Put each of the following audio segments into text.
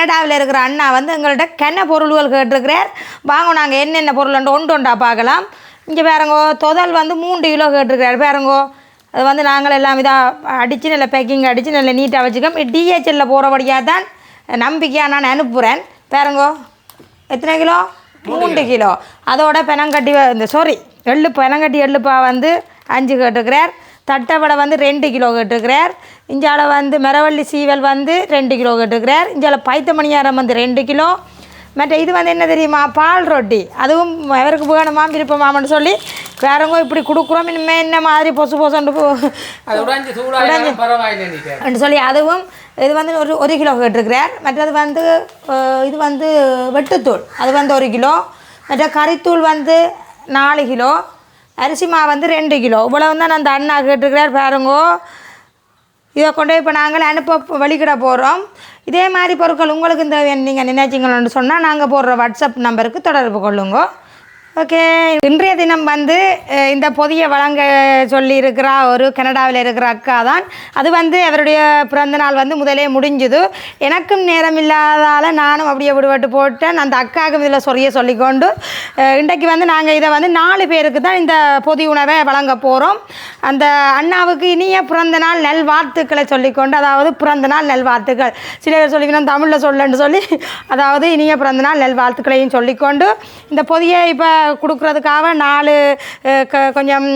கனடாவில் இருக்கிற அண்ணா வந்து எங்கள்கிட்ட கென்ன பொருள்கள் கேட்டிருக்கிறார். வாங்க நாங்கள் என்னென்ன பொருள் ஒன்று ஒன்றா பார்க்கலாம். இங்கே பாருங்கோ தொதல் வந்து மூன்று கிலோ கேட்டிருக்கிறார். பாருங்கோ அது வந்து நாங்கள் எல்லாம் இதாக அடித்து நல்ல பேக்கிங் அடித்து நல்ல நீட்டாக வச்சுக்கோம் டிஹெச்எல்ல போகிறபடியாக தான் நம்பிக்கையாக நான் அனுப்புகிறேன் பாருங்கோ எத்தனை கிலோ? மூன்று கிலோ. அதோட பெனங்கட்டி இந்த சாரி எள்ளு பெனங்கட்டி எள்ளுப்பா வந்து அஞ்சு கேட்டிருக்கிறார். தட்டைவடை வந்து ரெண்டு கிலோ கேட்டிருக்கிறார். இஞ்சால வந்து மரவள்ளி சீவல் வந்து ரெண்டு கிலோ கேட்டிருக்கிறார். இஞ்சால பைத்த மணியாரம் வந்து ரெண்டு கிலோ. மற்ற இது வந்து என்ன தெரியுமா? பால் ரொட்டி. அதுவும் அவருக்கு வேணுமா விருப்பமாமன்னு சொல்லி வேறவங்க இப்படி கொடுக்குறோம். இனிமே என்ன மாதிரி பொசு பொசுன்னு போ அது உடைஞ்சு சொல்லி அதுவும் இது வந்து ஒரு ஒரு கிலோ கேட்டிருக்கிறார். மற்றது வந்து இது வந்து வெட்டுத்தூள். அது வந்து ஒரு கிலோ. மற்ற கறித்தூள் வந்து நாலு கிலோ. அரிசி மாவு வந்து ரெண்டு கிலோ. இவ்வளவு தான் அந்த அண்ணா கேட்டிருக்கிறார் பாருங்கோ. இதை கொண்டு போய் இப்போ நாங்கள் அனுப்ப வெளிக்கிட போகிறோம் இதே மாதிரி பொருட்கள் உங்களுக்கு இந்த நீங்கள் நினைச்சிங்களோன்னு சொன்னால் நாங்கள் போடுற வாட்ஸ்அப் நம்பருக்கு தொடர்பு கொள்ளுங்க. ஓகே இன்றைய தினம் வந்து இந்த பொதிய வழங்க சொல்லி இருக்கிற ஒரு கனடாவில் இருக்கிற அக்கா தான். அது வந்து அவருடைய பிறந்த நாள் வந்து முதலே முடிஞ்சுது. எனக்கும் நேரம் இல்லாதால் நானும் அப்படியே விடுபட்டு போட்டேன். அந்த அக்காவுக்கும் இதில் சொரிய சொல்லிக்கொண்டு இன்றைக்கு வந்து நாங்கள் இதை வந்து நாலு பேருக்கு தான் இந்த பொதி உணவை வழங்க போகிறோம் அந்த அண்ணாவுக்கு இனிய பிறந்த நாள் வாழ்த்துக்களை சொல்லிக்கொண்டு அதாவது பிறந்த நாள் வாழ்த்துக்கள் சில பேர் சொல்லிக்கணும் தமிழில் சொல்லுன்னு சொல்லி அதாவது இனிய பிறந்த நாள் வாழ்த்துக்களையும் சொல்லிக்கொண்டு இந்த பொதியை இப்போ கொடுக்குறதுக்காக நாலு கொஞ்சம்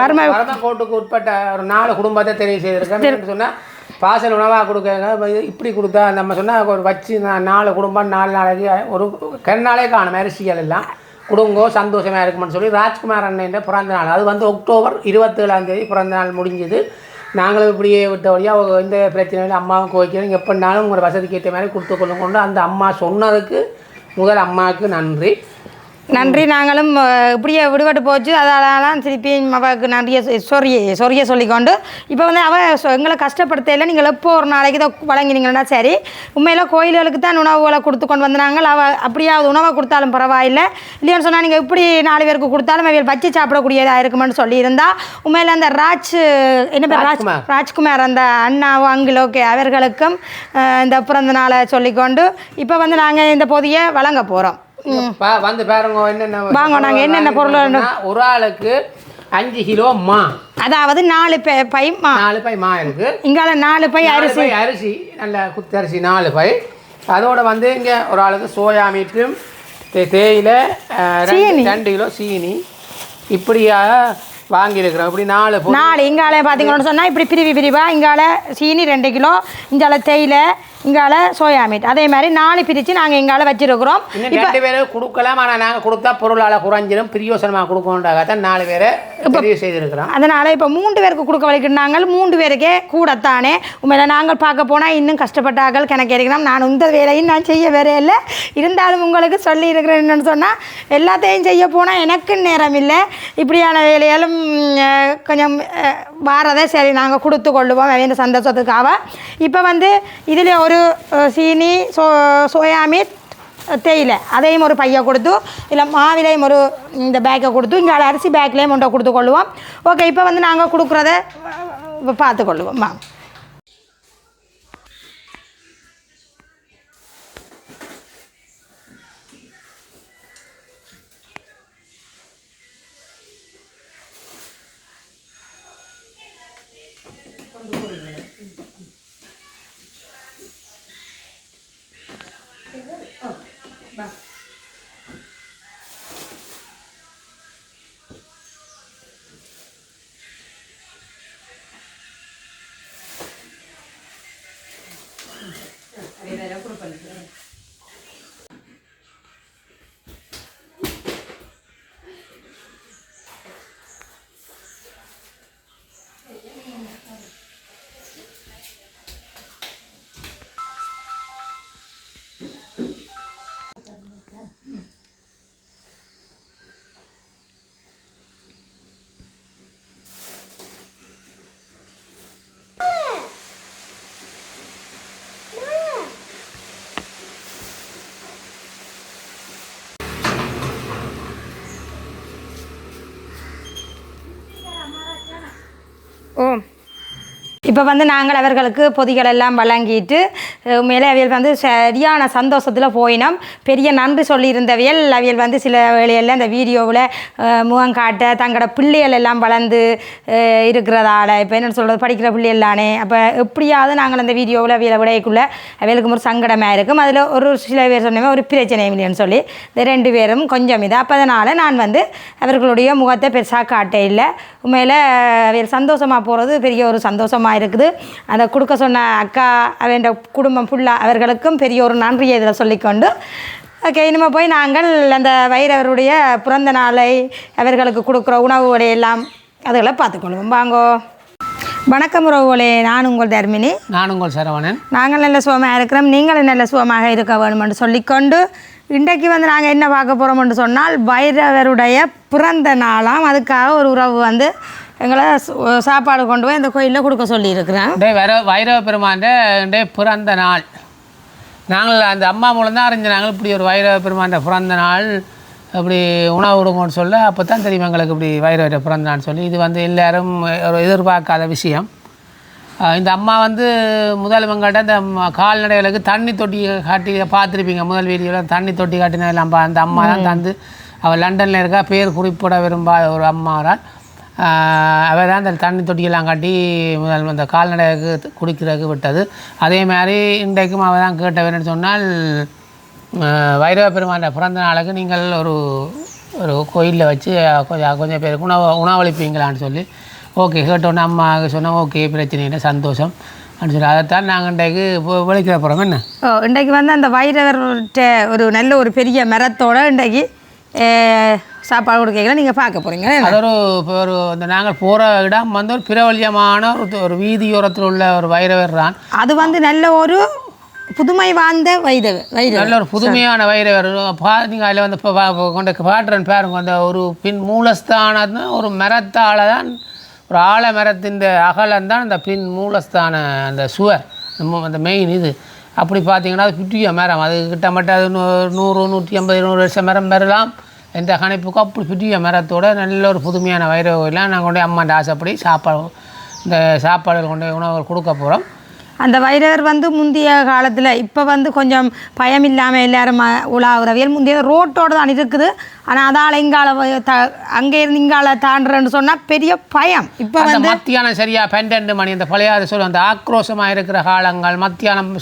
வறுமை வரமக்கோட்டுக்கு உட்பட்ட ஒரு நாலு குடும்பத்தை தெரிவு செய்திருக்கேன். சொன்னால் பாசல் உணவாக இது இப்படி கொடுத்தா நம்ம சொன்னால் ஒரு வச்சு நாலு குடும்பம் நாலு நாளைக்கு ஒரு கண்ணாலே காணும் அரிசிகள் எல்லாம். குடுங்கோ சந்தோஷமாக இருக்குமென்னு சொல்லி ராஜ்குமார் அண்ணன் பிறந்த நாள். அது வந்து அக்டோபர் இருபத்தேழாம் தேதி பிறந்த நாள் முடிஞ்சது. நாங்களும் இப்படியே விட்ட வழியாக எந்த பிரச்சனையும் அம்மாவும் கோவிக்கிறோம் எப்படினாலும் உங்கள் வசதிக்கு ஏற்ற மாதிரி கொடுத்து கொள்ளும் கொண்டு அந்த அம்மா சொன்னதுக்கு முதல் அம்மாவுக்கு நன்றி. நன்றி நாங்களும் இப்படியே விடுபட்டு போச்சு. அதனால திருப்பி அவளுக்கு நன்றிய சொரிய சொரிய சொல்லிக்கொண்டு இப்போ வந்து அவ சொ- எங்களை கஷ்டப்படுத்தையில் நீங்கள் எப்போ ஒரு நாளைக்கு இதை வழங்கினீங்கன்னா சரி உண்மையில் கோயில்களுக்கு தான் உணவுகளை கொடுத்து கொண்டு வந்தாங்க. அவ அப்படியாவது உணவை கொடுத்தாலும் பரவாயில்லை. இல்லையான்னு சொன்னால் நீங்கள் இப்படி நாலு பேருக்கு கொடுத்தாலும் அவைகள் வச்சு சாப்பிடக்கூடியதாக இருக்குமென்னு சொல்லியிருந்தா உண்மையில் அந்த ராஜ் என்ன பேர் ராஜ் ராஜ்குமார். அந்த அண்ணாவும் அங்கிள் ஓகே அவர்களுக்கும் இந்த பிறந்த நாளை சொல்லிக்கொண்டு இப்போ வந்து நாங்கள் இந்த பொதியை வழங்க போகிறோம் வந்து பாருங்க என்னென்ன வாங்க, நாங்க என்னென்ன பொருள் ஒரு ஆளுக்கு அஞ்சு கிலோ மா. அதாவது நாலு பை பை மா. நாலு பை மா இருக்கு இங்கால நாலு பை அரிசி. அரிசி நல்ல குத்தரிசி நாலு பை. அதோட வந்து இங்கே ஒரு ஆளுக்கு சோயா மீட்டும் தேயிலை ரெண்டு- கிலோ சீனி. இப்படியாக வாங்கியிருக்கிறோம். இப்படி நாலு நாலு இங்கால பார்த்தீங்கன்னு சொன்னால் இப்படி பிரிவி பிரிவா இங்கால சீனி ரெண்டு கிலோ இங்கால தேயிலை இங்கால சோயா மீட் அதே மாதிரி நாலு பிரித்து நாங்கள் இங்கால வச்சிருக்கிறோம். ரெண்டு பேரும் கொடுக்கலாம் ஆனால் நாங்கள் கொடுத்தா பொருளால் குறைஞ்சிடும் பிரியோசனமாக கொடுக்கணுன்றதாக தான் நாலு பேரை தெரிவு செய்திருக்கிறோம். அதனால் இப்போ மூன்று பேருக்கு கொடுக்க வலிக்கிட்டாங்க மூன்று பேருக்கே கூடத்தானே. உண்மையில நாங்கள் பார்க்க போனால் இன்னும் கஷ்டப்பட்டார்கள். கணக்கு இருக்கிறோம் நான் இந்த வேலையும் நான் செய்ய வேற இல்லை. இருந்தாலும் உங்களுக்கு சொல்லி இருக்கிறேன் என்னன்னு சொன்னால் எல்லாத்தையும் செய்ய போனால் எனக்கு நேரம் இல்லை. இப்படியான அஹ், கொஞ்சம் வாரதை சரி நாங்கள் கொடுத்து கொள்ளுவோம். வேண்டிய சந்தோஷத்துக்காக. இப்போ வந்து இதில் ஒரு சீனி சோ சோயா மீட் தேயிலை அதையும் ஒரு பையை கொடுத்து இல்லை மாவிலையும் ஒரு இந்த பேக்கை கொடுத்து இங்கே அரிசி பேக்லேயும் ஒன்றை கொடுத்து கொள்ளுவோம் ஓகே இப்போ வந்து நாங்கள் கொடுக்குறத பார்த்து கொள்ளுவோம் வாங்க ஓ இப்போ இப்போ வந்து நாங்கள் அவர்களுக்கு பொதிகள் எல்லாம் வழங்கிட்டு அஹ், உண்மையிலே அவியல் வந்து சரியான சந்தோஷத்தில் போயினோம். பெரிய நன்றி சொல்லியிருந்தவியல். அவியல் வந்து சில வேலையில் அந்த வீடியோவில் முகம் காட்ட தங்களோட பிள்ளைகள் எல்லாம் வளர்ந்து இருக்கிறதால இப்போ என்ன சொல்கிறது படிக்கிற பிள்ளைகள் தானே. அப்போ எப்படியாவது நாங்கள் அந்த வீடியோவில் அவியலை விடைக்குள்ளே அவியலுக்கு ஒரு சங்கடமாக இருக்கும். அதில் ஒரு சில பேர் சொன்னமே ஒரு பிரச்சனை இல்லைன்னு சொல்லி இந்த ரெண்டு பேரும் கொஞ்சம் இதாக அப்போ அதனால் நான் வந்து அவர்களுடைய முகத்தை பெருசாக காட்ட இல்லை. உண்மையில் அவியல் சந்தோஷமாக போகிறது பெரிய ஒரு சந்தோஷமாக இருக்குது அந்த கொடுக்க சொன்ன அக்கா அவன் குடும்பம் ஃபுல்லாக அவர்களுக்கும் பெரிய ஒரு நன்றியை இதில் சொல்லிக்கொண்டு ஓகே இனிமேல் போய் நாங்கள் அந்த வைரவருடைய பிறந்த நாளை அவர்களுக்கு கொடுக்குற உணவுகளை எல்லாம் அதுகளை பார்த்துக்கொள்வோம் வாங்கோ. வணக்கம் உறவுகளே நான் உங்கள் தர்மினி. நான் உங்கள் சரவணன். நாங்கள் நல்ல சுகமாக இருக்கிறோம். நீங்களும் நல்ல சுகமாக இருக்க வேணுமென்று சொல்லிக்கொண்டு இன்றைக்கு வந்து நாங்கள் என்ன பார்க்க போகிறோம்னு சொன்னால் பைரவருடைய பிறந்த நாளாம். அதுக்காக ஒரு உறவு வந்து எங்களை சாப்பாடு கொண்டு போய் இந்த கோயிலில் கொடுக்க சொல்லியிருக்கிறேன். டே வர வைரவ பெருமாண்ட டே பிறந்த நாள். நாங்கள் அந்த அம்மா மூலம் தான் அறிஞ்ச நாங்கள் இப்படி ஒரு வைரவ பெருமாண்ட பிறந்த நாள் இப்படி உணவு கொடுங்கன்னு சொல்ல அப்போ தான் தெரியும் எங்களுக்கு இப்படி வைரவ பிறந்த நாள் சொல்லி. இது வந்து எல்லாரும் ஒரு எதிர்பார்க்காத விஷயம். இந்த அம்மா வந்து முதல் இவங்கள்ட்ட இந்த கால்நடைகளுக்கு தண்ணி தொட்டி காட்டி பார்த்துருப்பீங்க முதல் வீடியோவில் தண்ணி தொட்டி காட்டினதெல்லாம் அந்த அம்மா தான் தந்து அவள் லண்டனில் இருக்கா பேர் குறிப்பிட விரும்பாத ஒரு அம்மாவால் அவர் தான் அந்த தண்ணி தொட்டியெல்லாம் கட்டி முதல் அந்த கால்நடைக்கு குடிக்கிறதுக்கு விட்டது. அதே மாதிரி இன்றைக்கும் அவள் தான் கேட்டவர்னு சொன்னால் வைரவ பெருமாண்ட பிறந்த நாளுக்கு நீங்கள் ஒரு ஒரு கோயிலில் வச்சு கொஞ்சம் கொஞ்சம் பேருக்கு உணவு உணவளிப்பீங்களான்னு சொல்லி ஓகே கேட்டோன்னே அம்மா சொன்னோம் ஓகே பிரச்சனை இல்லை சந்தோஷம் அப்படின்னு சொல்லி. அதைத்தான் நாங்கள் இன்றைக்கு இப்போ விளைக்கிற போகிறோம் என்ன? ஓ இன்றைக்கு வந்து அந்த வைரவர்கிட்ட ஒரு நல்ல ஒரு பெரிய மரத்தோடு இன்றைக்கு சாப்பாடு கொடுக்கல நீங்கள் பார்க்க போகிறீங்க அது ஒரு இப்போ ஒரு இந்த நாங்கள் போகிற இடம் வந்து ஒரு பிரபல்யமான ஒரு ஒரு வீதியோரத்தில் உள்ள ஒரு வைரவர் தான். அது வந்து நல்ல ஒரு புதுமை வாய்ந்த வைரவர் வைரவர். நல்ல ஒரு புதுமையான வைரவர். பா நீங்கள் அதில் வந்து இப்போ கொண்டு பாட்டுறன் பாருங்க அந்த ஒரு பின் மூலஸ்தானம் ஒரு மரத்தால் தான் ஒரு ஆல மரத்தின் அகலம் தான் அந்த பின் மூலஸ்தான அந்த சுவர். அந்த மெயின் இது. அப்படி பார்த்தீங்கன்னா அது புதிய மரம். அது கிட்டமட்ட அது நூறு நூற்றி ஐம்பது நூறு வருஷம் மரம் பெறலாம் எந்த கணிப்புக்கும் அப்படி புதிய மரத்தோட நல்ல ஒரு புதுமையான வைரவ நாங்கள் கொண்டு போய் அம்மாண்ட ஆசைப்படி சாப்பாடு இந்த சாப்பாடுகள் கொண்டு போய் உணவுகள் கொடுக்க போகிறோம் அந்த வைரவர் வந்து முந்தைய காலத்தில் இப்போ வந்து கொஞ்சம் பயம் இல்லாமல் எல்லாரும் உலாவுறவியல் முந்தைய ரோட்டோடு தான் இருக்குது. ஆனால் அதால் இங்கால த அங்கே இருந்து இங்கால தாண்டுறேன்னு சொன்னால் பெரிய பயம். இப்போ வந்து மத்தியானம் சரியா பன்னெண்டு மணி அந்த பழையாறு சொல்லும் அந்த ஆக்ரோஷமாக இருக்கிற காலங்கள் மத்தியானம்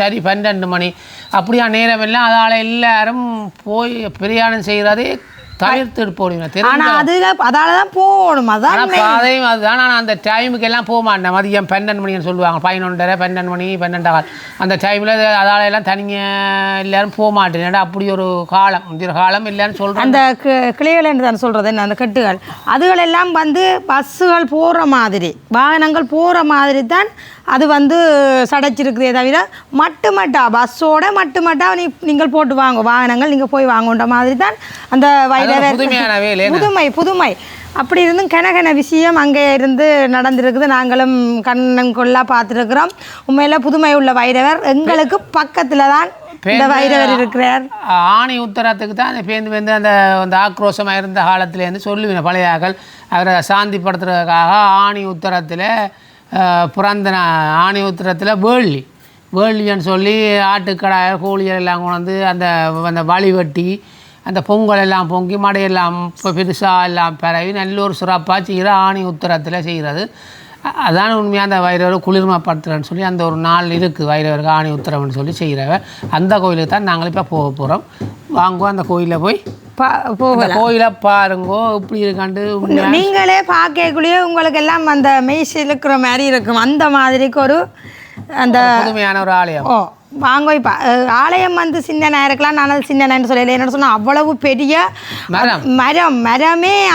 சரி பன்னெண்டு மணி அப்படியா நேரம் எல்லாம் அதால் எல்லாரும் போய் பிரயாணம் செய்கிறதே தவிர்த்து போடுவீங்க தெரியும் ஆனால் அதில் அதால் தான் போகணும். அதான் பாதையும் அதுதான். நான் அந்த டைமுக்கு எல்லாம் போக மாட்டேன். மதியம் பன்னெண்டு மணின்னு சொல்லுவாங்க. பதினொன்றரை பன்னெண்டு மணி பன்னெண்டா கால் அந்த டைமில் அதால் எல்லாம் தனியாக எல்லாரும் போக மாட்டேன். ஏன்னா அப்படி ஒரு காலம். இந்த காலம் இல்லைன்னு சொல்கிறேன் அந்த கிளைகள் என்று தான் சொல்கிறது என்ன? அந்த கட்டுகள். அதுகள் எல்லாம் வந்து பஸ்ஸுகள் போகிற மாதிரி வாகனங்கள் போகிற மாதிரி தான் அது வந்து சடைச்சிருக்குதே தவிர மட்டு மட்டா பஸ்ஸோட மட்டு மட்டா நீ நீங்கள் போட்டு வாங்க வாகனங்கள் நீங்கள் போய் வாங்குன்ற மாதிரி தான் அந்த என்ன? புதுமை புதுமை. அப்படி இருந்தும் கனகன விஷயம் அங்கே இருந்து நடந்திருக்குது. நாங்களும் கண்ணன் கொள்ளா பார்த்துருக்குறோம். உண்மையில் புதுமை உள்ள வைரவர். எங்களுக்கு பக்கத்தில் தான் இந்த வைரவர் இருக்கிறார். ஆணி உத்தரத்துக்கு தான் அந்த பேருந்து வந்து அந்த அந்த ஆக்ரோஷமாக இருந்த காலத்துலேருந்து சொல்லுவேன். பழையாக்கள் அவரை சாந்திப்படுத்துறதுக்காக ஆணி உத்தரத்தில் பிறந்த ஆணி உத்தரத்தில் வேள்வி. வேள்வின்னு சொல்லி ஆட்டுக்கடாய் கோழிகள் எல்லாம் கொண்டு வந்து அந்த அந்த வழி வெட்டி அந்த பொங்கல் எல்லாம் பொங்கி மடையெல்லாம் இப்போ பெருசாக எல்லாம் பரவி நல்ல ஒரு சிறப்பாக செய்கிற ஆணி உத்தரத்தில் செய்கிறது அதான் உண்மையாக அந்த வைரவர் குளிர்மப்படுத்துகிறேன்னு சொல்லி அந்த ஒரு நாள் இருக்குது வைரவருக்கு ஆணி உத்தரவுன்னு சொல்லி செய்கிறவ அந்த கோயிலுக்கு தான் நாங்கள் இப்போ போக போகிறோம் வாங்குவோம் அந்த கோயிலில் போய் கோயிலை பாருங்கோ இப்படி இருக்காண்டு நீங்களே பார்க்கக்குள்ளேயே உங்களுக்கு எல்லாம் அந்த மெய் சிலுக்கிற மாதிரி இருக்கும். அந்த மாதிரிக்கு ஒரு அந்த புதுமையான ஒரு ஆலயம். ஓ வாங்க இப்போ. ஆலயம் வந்து சின்ன இருக்கலாம் நான் சின்ன சொல்லலை. என்ன சொன்னால் அவ்வளவு பெரிய மரம். மரம்.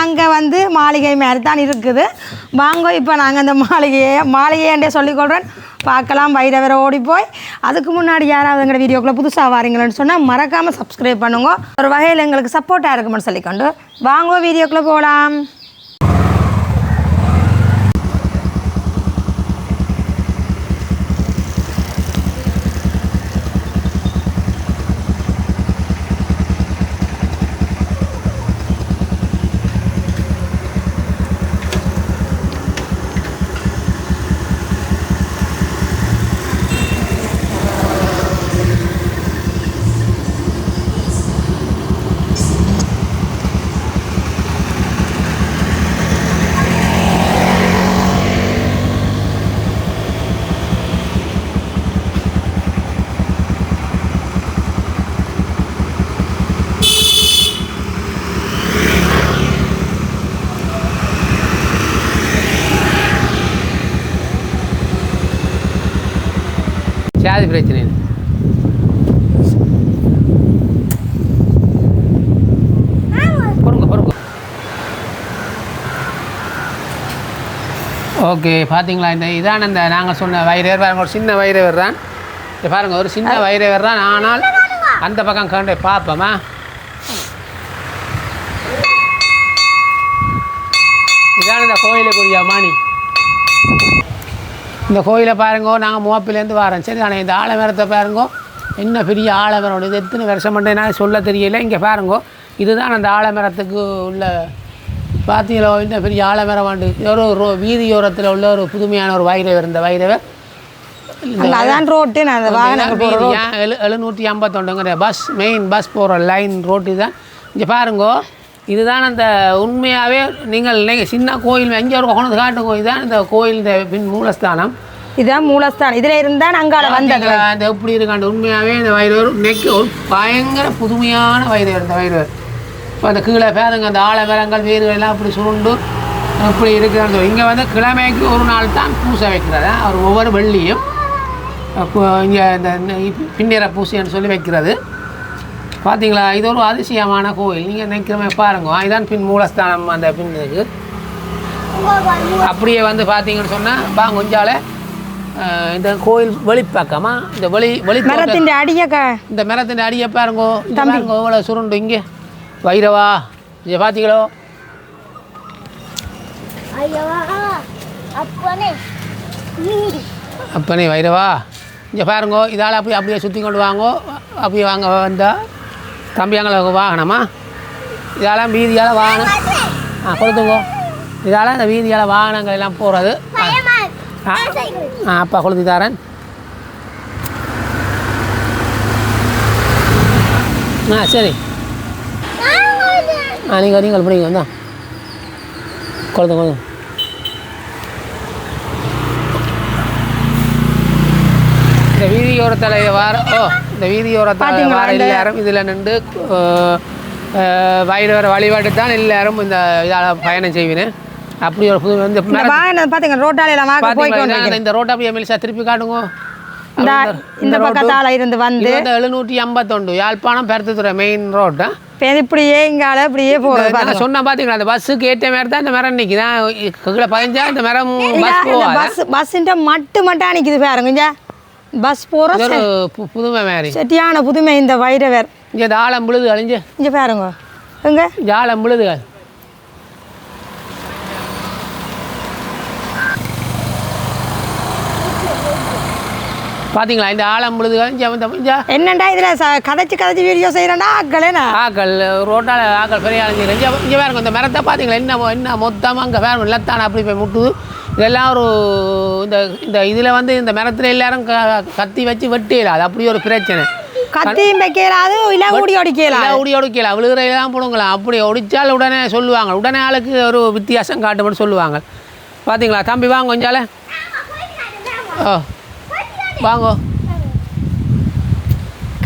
அங்கே வந்து மாளிகை மாதிரி தான் இருக்குது. வாங்க இப்போ நாங்கள் அந்த மாளிகையை மாளிகைன்றே சொல்லிக்கொள்கிறேன் பார்க்கலாம் வைரவரை ஓடி போய். அதுக்கு முன்னாடி யாராவது எங்களோட வீடியோக்குள்ளே புதுசாக வாரீங்களேன்னு சொன்னால் மறக்காமல் சப்ஸ்கிரைப் பண்ணுங்க. ஒரு வகையில் எங்களுக்கு சப்போர்ட்டாக இருக்குமென்னு சொல்லிக்கொண்டு வாங்க வீடியோக்குள்ளே போகலாம் அது பிரச்சனை இல்லை. ஓகே பார்த்தீங்களா இந்த இதான் இந்த நாங்கள் சொன்ன வைரவர் பாருங்க ஒரு சின்ன வைரவர் தான். இது பாருங்க ஒரு சின்ன வைரவர் தான். ஆனால் அந்த பக்கம் கண்டு பார்ப்போமா? இதான் இந்த கோயிலுக்குரிய மணி. இந்த கோயிலை பாருங்கோ நாங்கள் முவப்பிலேருந்து வரோம். சரி ஆனால் இந்த ஆலமரத்தை பாருங்கோ என்ன பெரிய ஆலமரம் இது எத்தனை வருஷம் பண்ணேன்னா சொல்ல தெரியல. இங்கே பாருங்கோ இதுதான் அந்த ஆலமரத்துக்கு உள்ள பார்த்தீங்களோ இந்த பெரிய ஆலமரம் ஆண்டு. ஒரு ரோ வீதியோரத்தில் உள்ள ஒரு புதுமையான ஒரு வைரவர் இந்த வைரவர். அதான் ரோட்டு நான் அந்த எழு எழுநூற்றி ஐம்பத்தொண்டுங்கிற பஸ் மெயின் பஸ் போகிற லைன் ரோட்டு தான் இங்கே பாருங்கோ இதுதான் அந்த உண்மையாகவே நீங்கள் நீங்கள் சின்ன கோயில் எங்கே ஒரு கொண்டு காட்டுங்க இதுதான் இந்த கோயில் இந்த பின் மூலஸ்தானம். இதான் மூலஸ்தானம். இதில் இருந்தால் அங்கால வந்தது. இந்த எப்படி இருக்காண்டு உண்மையாகவே இந்த வைரவர் நெக்கு ஒரு பயங்கர புதுமையான வைரவர் இந்த வைரவர். இப்போ அந்த கீழே பேருங்க அந்த ஆலமரங்கள் வேர்கள் எல்லாம் அப்படி சுருண்டு அப்படி இருக்கிறது இங்கே வந்து கிழமைக்கு ஒரு நாள் தான் பூசை வைக்கிறது அவர் ஒவ்வொரு வெள்ளியும் அப்போ இங்கே இந்த பின்னிற பூசைன்னு சொல்லி வைக்கிறது. பார்த்தீங்களா இது ஒரு அதிசயமான கோயில் நீங்கள் நினைக்கிறமே பாருங்க. இதுதான் பின் மூலஸ்தானம் அந்த பின் இதுக்கு அப்படியே வந்து பார்த்தீங்கன்னு சொன்னால் பாங்க கொஞ்சால இந்த கோயில் வெளிப்பக்கமா இந்த வெளி வெளி மரத்தின் அடிய இந்த மரத்தின் அடியை பாருங்கோ பாருங்க எவ்வளோ சுருண்டு இங்கே. வைரவா இங்கே பார்த்தீங்களோ அப்பனே வைரவா இங்கே பாருங்கோ இதால் அப்படியே அப்படியே சுற்றி கொண்டு வாங்கோ. அப்படியே வாங்க தம்பி எங்களுக்கு வாகனமா? இதால் வீதியால் வாகனம் ஆ கொடுத்துங்கோ இதால் இந்த வீதியால் வாகனங்கள் எல்லாம் போகிறது ஆ. அப்பா கொளுத்தி தரேன். ஆ சரி. ஆ நீங்கள் நீங்கள் பிடிங்க வந்தோம் கொளுத்து கொளுத்து வீதியோரத்தில் வார ஓ இந்த வீதியோரத்தில் வார எல்லாரும் இதில் நின்று வைரவர வழிபாட்டு தான் எல்லாரும் இந்த இதால் பயணம் செய்வினேன் அப்படி ஒரு புது வாகனம் பார்த்தீங்க ரோட்டாலையில் இந்த ரோட்டை அப்படியே மெலிசா திருப்பி காட்டுங்க. இந்த பக்கத்தால் இருந்து வந்து வந்து எழுநூற்றி ஐம்பத்தொண்டு யாழ்ப்பாணம் பெருத்துத்துறை மெயின் ரோட்டு இப்போ இப்படியே இங்கால இப்படியே போகிறது நான் சொன்ன பார்த்தீங்களா அந்த பஸ்ஸுக்கு ஏற்ற மாதிரி தான் இந்த மரம் நிற்குதான் கீழே பதிஞ்சா இந்த மரம் பஸ் பஸ் பஸ்ஸுன்ற மட்டு மட்டும் நிற்கிது பாருங்க பஸ் போகிற இது ஒரு பு- புதுமை மாதிரி. செட்டியான புதுமை இந்த வைரவர். இங்கே ஆழம் விழுது அழிஞ்சு. இங்கே பாருங்க. எங்க? ஆழம் விழுதுகள் பார்த்தீங்களா இந்த ஆழம் இங்கே என்னண்டா இதில் கதைச்சு கதைச்சு வீடியோ செய்கிறேன்டா ஆக்களேண்ணா ஆக்கள் ரோட்டால் ஆக்கள் பெரிய ஆளுங்க இங்கே பாருங்க இந்த மரத்தை பார்த்தீங்களா என்ன என்ன மொத்தமாக அங்கே பாருங்க இல்லத்தான அப்படி போய் முட்டுது. இதெல்லாம் ஒரு இந்த இந்த இதில் வந்து இந்த மரத்தில் எல்லாரும் க கத்தி வச்சு வெட்டிடலாம். அது அப்படி ஒரு பிரச்சனை. கத்தியும் வைக்கலாது இல்லை ஊடி ஒடிக்கலாம் இல்லை ஒடி ஒடிக்கலாம் விழுகிறதெல்லாம் போடுங்களாம் அப்படி ஒடிச்சால் உடனே சொல்லுவாங்க. உடனே ஆளுக்கு ஒரு வித்தியாசம் காட்டும்னு சொல்லுவாங்க. பார்த்தீங்களா தம்பி வாங்க கொஞ்சால. ஓ வாங்கோ.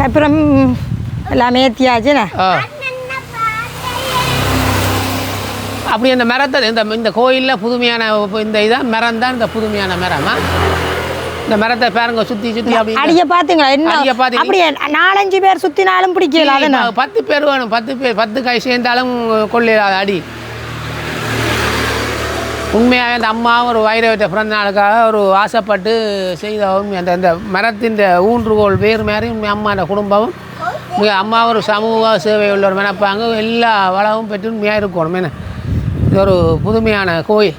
அப்புறம் எல்லாமே ஏற்றியாச்சுண்ணே ஓ. அப்படி இந்த மரத்தை இந்த இந்த கோயிலில் புதுமையான இந்த இதான் மரம் தான் இந்த புதுமையான மரமா? இந்த மரத்தை பாருங்க சுற்றி அப்படி அடிய பாத்தீங்களா? என்ன? அடிய பாத்தீங்க. அப்படியே நாலஞ்சு பேர் சுத்தினாலும் பிடிக்கல இப்ப பத்து பேர் வேணும் பத்து பேர் பத்து கை சேர்ந்தாலும் கொள்ளையிடாது அடி. உண்மையாகவே அந்த அம்மா ஒரு வைரவத்தை பிறந்த நாளுக்காக ஒரு ஆசைப்பட்டு செய்த அந்த அந்த மரத்தின் ஊன்றுகோல் வேறு மாதிரி உண்மை. அம்மாவோட குடும்பமும் மிக அம்மா ஒரு சமூக சேவை உள்ள ஒரு மனப்பாங்க எல்லா வளமும் பெற்று உண்மையாக இருக்கணும். என்ன? ஒரு புதுமையான கோயில்.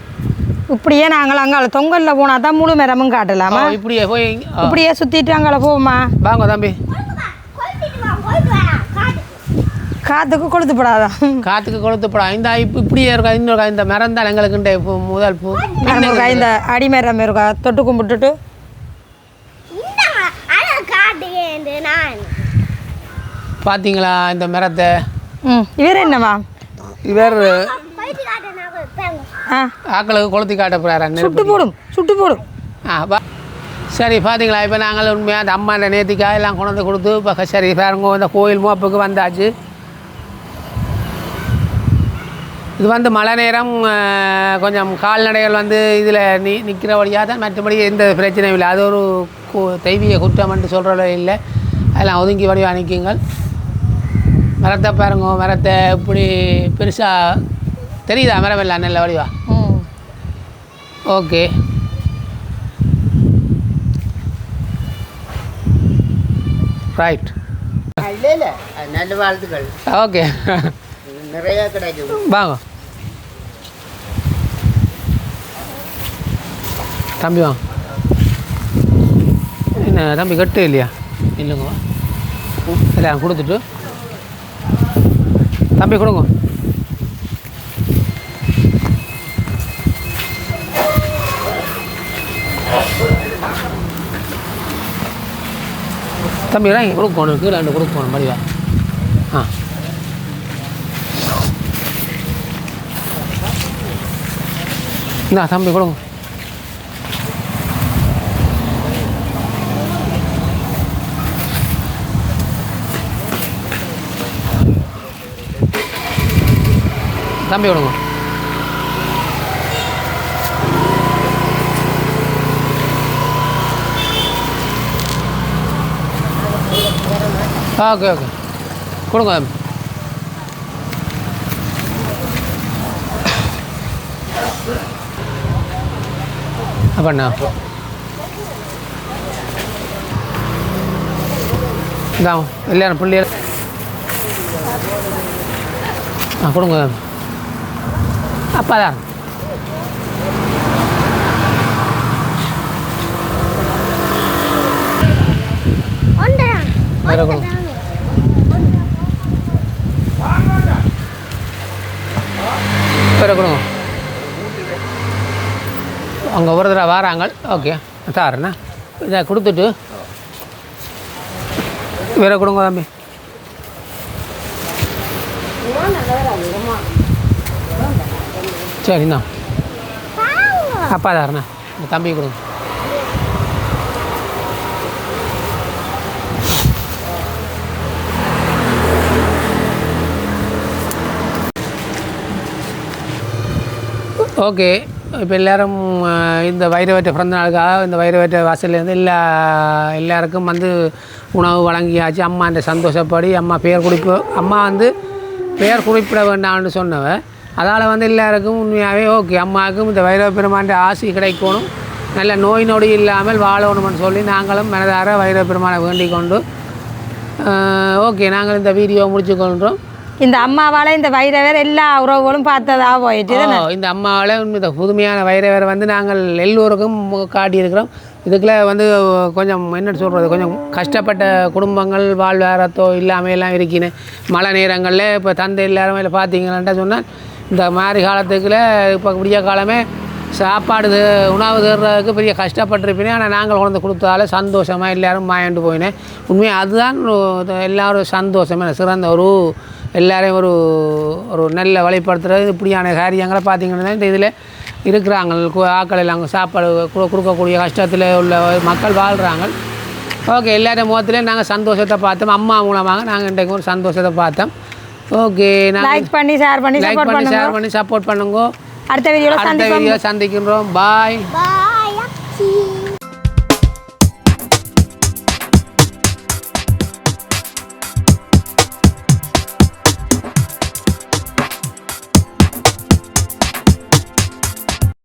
இப்படியே நாங்கள் அங்கால தொங்கலில் போனால் தான் முழு மரமும் காட்டலாமா? இப்படியே போய் இப்படியே சுற்றிட்டு அங்கால போவோமா? வாங்க தம்பி. காற்றுக்கு கொளுத்துப்படாதான் காற்றுக்கு கொளுத்துப்படா இந்த இப்போ இப்படியே இருக்கா இன்னொரு இந்த மரம் தான் எங்களுக்கு இந்த முதல் பூ இருக்கா இந்த அடிமரம் இருக்கா? தொட்டு கும்பிட்டுட்டு. நான் பார்த்தீங்களா இந்த மரத்தை? ம் இவர் என்னவா? இவர் போயிட்டு காட்டுறேன் நான் வைப்பேங்க. ஆ ஆக்களுக்கு கொளுத்தி காட்ட போகிறாரு சுட்டு போடும் சுட்டு போடும். ஆ சரி பார்த்தீங்களா இப்போ நாங்கள் உண்மையாக அந்த அம்மா இந்த நேத்திக்காய் எல்லாம் கொண்டு வந்து கொடுத்து இப்போ சரி பாருங்க இந்த கோயில் மோப்புக்கு வந்தாச்சு. இது வந்து மழை நேரம் கொஞ்சம் கால்நடைகள் வந்து இதில் நி நிற்கிற வழியாக தான் மற்றபடி எந்த பிரச்சனையும் இல்லை. அது ஒரு தெய்வீக குற்றம்னு சொல்கிற இல்லை. அதெல்லாம் ஒதுங்கி வடிவாக நிற்குங்கள் மரத்தை பாருங்க மரத்தை இப்படி பெருசாக தெரியுதா? மரம் எல்லாம் நல்ல வடிவா ஓகே. ரைட் இல்லை இல்லை நல்ல வாழ்த்துக்கள். ஓகே. நிறைய கிடைக்கும். வாங்க. தம்பி வாங்க என்ன தம்பி கட்டு இல்லையா? இல்லைங்க. வா. இல்லை கொடுத்துட்டு. தம்பி கொடுங்க. தம்பி தான் இங்கே போகணும் கீழே ரெண்டு கொடுக்கணும் மடிவா ஆ. இந்தா தம்பி கொடுங்க. தம்பி கொடுங்க. Okay okay. கொடுங்க. அப்பண்ணா இந்தா எல்லாரும் பிள்ளைகள் ஆ கொடுங்க. அப்பா தான் வேற கொடுங்க வேற கொடுங்க அங்கே ஒரு தடவை வராங்க. ஓகே தாரண்ணா இதை கொடுத்துட்டு. வேற கொடுங்க தம்பி. சரிண்ணா அப்பா தாரண்ணா தம்பி கொடுங்க. ஓகே. இப்போ எல்லாரும் இந்த வைரவற்ற பிறந்த நாளுக்காக இந்த வைரவற்ற வாசல்லேருந்து எல்லா எல்லாருக்கும் வந்து உணவு வழங்கியாச்சு. அம்மா அந்த சந்தோஷப்படி அம்மா பெயர் குறிப்பு அம்மா வந்து பெயர் குறிப்பிட வேண்டாம்னு சொன்னவ. அதால் வந்து எல்லாருக்கும் உண்மையாகவே ஓகே. அம்மாவுக்கும் இந்த வைரவ பெருமாண்ட ஆசி கிடைக்கணும். நல்ல நோய் நொடி இல்லாமல் வாழணும்னு சொல்லி நாங்களும் மனதார வைரவ பெருமானை வேண்டிக் கொண்டு ஓகே. நாங்கள் இந்த வீடியோ கொண்டோம் இந்த அம்மாவால் இந்த வைரவர் எல்லா உறவுகளும் பார்த்ததா போயிட்டு இந்த அம்மாவால் இந்த புதுமையான வைரவரை வந்து நாங்கள் எல்லோருக்கும் காட்டியிருக்கிறோம். இதுக்குள்ள வந்து கொஞ்சம் என்ன சொல்கிறது கொஞ்சம் கஷ்டப்பட்ட குடும்பங்கள் வாழ்வாரத்தோ இல்லாமல் எல்லாம் இருக்கின்னு. மழை நேரங்களில் இப்போ தந்தை எல்லாரும் இல்லை பார்த்தீங்கன்னா சொன்னால் இந்த மாதிரி காலத்துக்குள்ள இப்போ விடிய காலமே சாப்பாடு உணவு தேடுறதுக்கு பெரிய கஷ்டப்பட்டிருப்பேனே ஆனால் நாங்கள் கொண்டு வந்து கொடுத்ததால சந்தோஷமாக எல்லாரும் மாயண்டு போயினேன். உண்மையாக அதுதான் எல்லாரும் சந்தோஷமே சிறந்த ஒரு எல்லாரையும் ஒரு ஒரு நல்ல வழிப்படுத்துறது. இப்படியான காரியங்களை பார்த்தீங்கன்னா இந்த இதில் இருக்கிறாங்க. கு- ஆட்கள் எல்லாம் சாப்பாடு கொடுக்கக்கூடிய கஷ்டத்தில் உள்ள மக்கள் வாழ்கிறாங்க ஓகே எல்லாரும் முகத்துலேயும் நாங்கள் சந்தோஷத்தை பார்த்தோம். அம்மா மூலமாக நாங்கள் இன்றைக்கு ஒரு சந்தோஷத்தை பார்த்தோம். ஓகே நாங்கள் லைக் பண்ணி ஷேர் பண்ணி லைக் சப்போர்ட் பண்ணி பண்ணுங்க. ஷேர் பண்ணி சப்போர்ட் பண்ணுங்க. அடுத்த வீடியோவில் அடுத்த வீடியோ சந்திக்கின்றோம். பாய் பாய் அச்சி